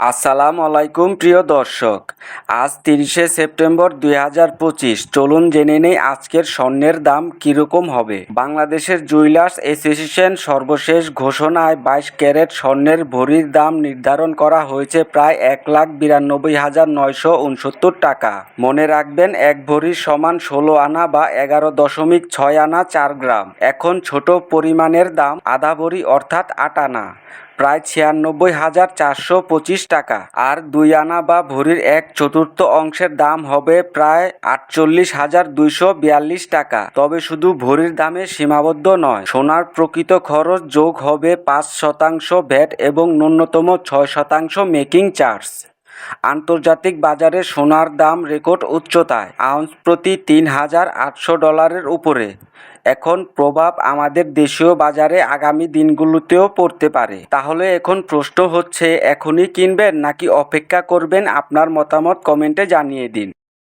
আসসালামু আলাইকুম, প্রিয় দর্শক। আজ তিরিশে সেপ্টেম্বর দুই হাজার পঁচিশ। চলুন জেনে নেই আজকের স্বর্ণের দাম কীরকম হবে। বাংলাদেশের জুয়েলার্স অ্যাসোসিয়েশন সর্বশেষ ঘোষণায় বাইশ ক্যারেট স্বর্ণের ভরির দাম নির্ধারণ করা হয়েছে প্রায় এক লাখ বিরানব্বই হাজার নয়শো উনসত্তর টাকা। মনে রাখবেন, এক ভরির সমান ষোলো আনা বা এগারো দশমিক ছয় আনা চার গ্রাম। এখন ছোট পরিমাণের দাম আধা ভরি অর্থাৎ আট আনা। প্রায় ছিয়ানব্বই হাজার চারশো পঁচিশ টাকা। আর দুই আনা বা ভরির এক চতুর্থ অংশের দাম হবে প্রায় আটচল্লিশ হাজার দুইশো বিয়াল্লিশ টাকা। তবে শুধু ভরির দামে সীমাবদ্ধ নয়, সোনার প্রকৃত খরচ যোগ হবে পাঁচ শতাংশ ভ্যাট এবং ন্যূনতম ছয় শতাংশ মেকিং চার্জ। আন্তর্জাতিক বাজারে সোনার দাম রেকর্ড উচ্চতায়, আউন্স প্রতি তিন হাজার আটশো ডলারের উপরে। এখন প্রভাব আমাদের দেশীয় বাজারে আগামী দিনগুলোতেও পড়তে পারে। তাহলে এখন প্রশ্ন হচ্ছে, এখনই কিনবেন নাকি অপেক্ষা করবেন? আপনার মতামত কমেন্টে জানিয়ে দিন।